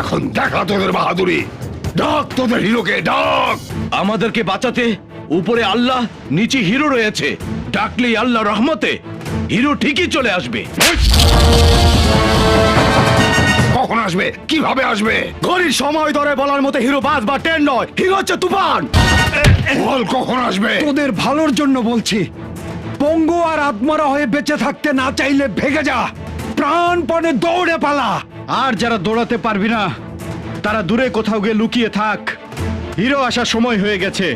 এখন দেখা তোদের বাহাদুরি। ডাক তোদের হিরোকে ডাক! আমাদেরকে বাঁচাতে উপরে আল্লাহ নিচে হিরো রয়েছে। ডাকলেই আল্লাহ রহমতে হিরো ঠিকই চলে আসবে। কখন আসবে? কীভাবে আসবে? ঘড়ির সময় ধরে বলার মতো হিরো বাস বা ট্রেন নয় হিরো হচ্ছে তুফান। বল কখন আসবে? তোদের ভালোর জন্য বলছি পঙ্গু আর আত্মরা হয়ে বেঁচে থাকতে না চাইলে ভেগে যা প্রাণপণে দৌড়ে পালা। আর যারা দৌড়াতে পারবি না, তারা দূরে কোথাও গিয়ে লুকিয়ে থাক। হিরো আসার সময় হয়ে গেছে।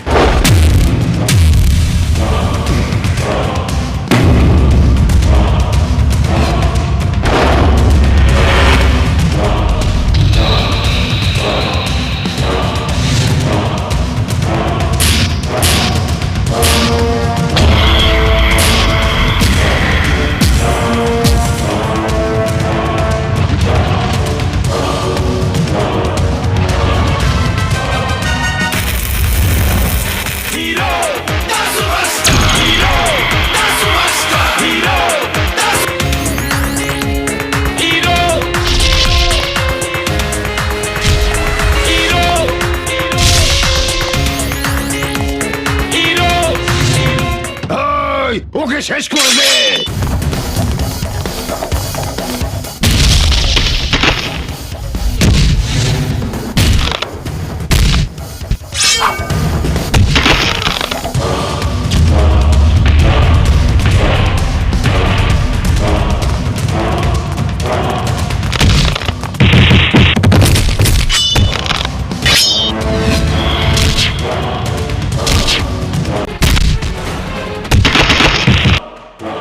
ওকে শেষ করে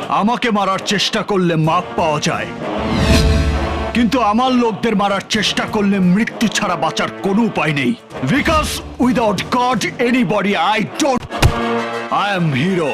আমাকে মারার চেষ্টা করলে মাপ পাওয়া যায়। কিন্তু আমার লোকদের মারার চেষ্টা করলে মৃত্যু ছাড়া বাঁচার কোনো উপায় নেই। Because without God anybody I don't I am hero